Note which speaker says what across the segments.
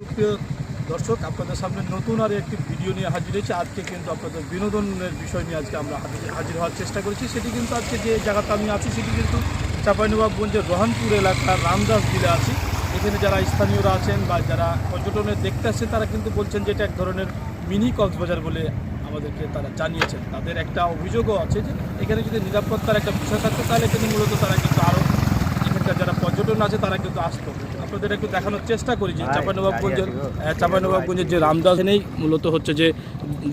Speaker 1: সুপ্রিয় দর্শক, আপনাদের সামনে নতুন আর একটি ভিডিও নিয়ে হাজির হয়েছে। আজকে কিন্তু আপনাদের বিনোদনের বিষয় নিয়ে আজকে আমরা হাজির- হওয়ার চেষ্টা করেছি। সেটি কিন্তু আজকে যে জায়গাতে আমি আছি, সেটি কিন্তু চাঁপাইনবাবগঞ্জের রহনপুর এলাকার রামদাস বিলে আছি। এখানে যারা স্থানীয়রা আছেন বা যারা পর্যটনে দেখতে আসছে তারা কিন্তু বলছেন যে এটা এক ধরনের মিনি কক্সবাজার বলে আমাদেরকে তারা জানিয়েছেন। তাদের একটা অভিযোগও আছে যে এখানে যদি নিরাপত্তার একটা বিষয় থাকতো তাহলে কিন্তু মূলত তারা কিন্তু আরও এখানকার যারা পর্যটন আছে তারা কিন্তু আসতো। আপনাদের একটু দেখানোর চেষ্টা করি যে চাঁপাইনবাবগঞ্জের চাঁপাইনবাবগঞ্জের যে রামদাস নেই মূলত হচ্ছে যে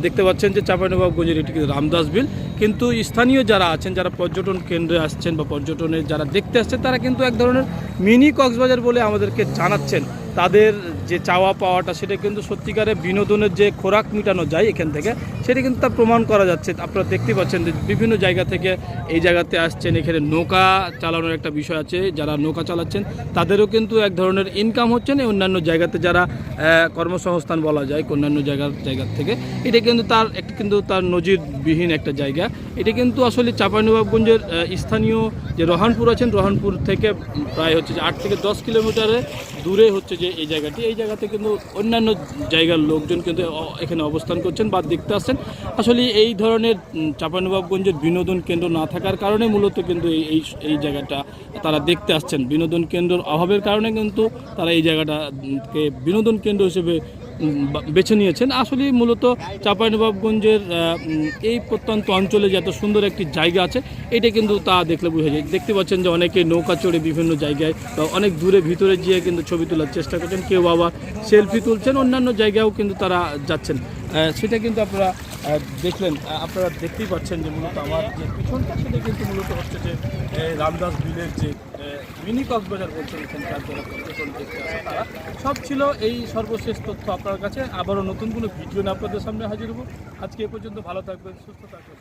Speaker 1: দেখতে পাচ্ছেন যে চাঁপাইনবাবগঞ্জের এটি কিন্তু রামদাস বিল। কিন্তু স্থানীয় যারা আছেন, যারা পর্যটন কেন্দ্রে আসছেন বা পর্যটনের যারা দেখতে আসছেন, তারা কিন্তু এক ধরনের মিনি কক্সবাজার বলে আমাদেরকে জানাচ্ছেন। তাদের যে চাওয়া পাওয়াটা, সেটা কিন্তু সত্যিকারে বিনোদনের যে খোরাক মেটানো যায় এখান থেকে, সেটা কিন্তু তার প্রমাণ করা যাচ্ছে। আপনারা দেখতে পাচ্ছেন যে বিভিন্ন জায়গা থেকে এই জায়গাতে আসছেন। এখানে নৌকা চালানোর একটা বিষয় আছে, যারা নৌকা চালাচ্ছেন, তাদেরও কিন্তু এক ধরনের ইনকাম হচ্ছেন এই অন্যান্য জায়গাতে যারা কর্মসংস্থান বলা যায়, অন্যান্য জায়গার জায়গার থেকে, এটা কিন্তু তার, একটা কিন্তু তার নজিরবিহীন একটা জায়গা। এটা কিন্তু আসলে চাঁপাইনবাবগঞ্জের স্থানীয় যে রহানপুর আছেন, রহানপুর থেকে প্রায় হচ্ছে যে আট থেকে দশ কিলোমিটারে দূরে হচ্ছে যে এই জায়গাটি। এই জায়গাতে কিন্তু অন্যান্য জায়গার লোকজন কিন্তু এখানে অবস্থান করছেন বা দেখতে আসছেন। আসলে এই ধরনের চাঁপাইনবাবগঞ্জের বিনোদন কেন্দ্র না থাকার কারণে মূলত কিন্তু এই এই জায়গাটা তারা দেখতে আসছেন। বিনোদন কেন্দ্রের অভাবের কারণে কিন্তু তারা এই জায়গাটাকে বিনোদন কেন্দ্র হিসেবে বেছে নিয়েছেন। আসলে মূলত চাঁপাইনবাবগঞ্জের এই প্রত্যন্ত অঞ্চলে যে এত সুন্দর একটি জায়গা আছে, এটা কিন্তু তা দেখলে বোঝা যায়। দেখতে পাচ্ছেন যে অনেকে নৌকা চড়ে বিভিন্ন জায়গায় বা অনেক দূরে ভিতরে গিয়ে কিন্তু ছবি তোলার চেষ্টা করছেন। কেউ আবার সেলফি তুলছেন। অন্যান্য জায়গায়ও কিন্তু তারা যাচ্ছেন। সেটা কিন্তু আপনারা দেখলেন। আপনারা দেখতেই পাচ্ছেন যে মূলত আমার যে পিছনটা, সেটা কিন্তু মূলত হচ্ছে যে রামদাস বিলের যে মিনি কক্সবাজার বলছেন এখানকার যারা পর্যটন দেখতে আসে, তারা। সব ছিল এই সর্বশেষ তথ্য আপনার কাছে। আবারও নতুন কোনো ভিডিও নিয়ে আপনাদের সামনে হাজির হব। আজকে এ পর্যন্ত ভালো থাকবেন, সুস্থ থাকবেন।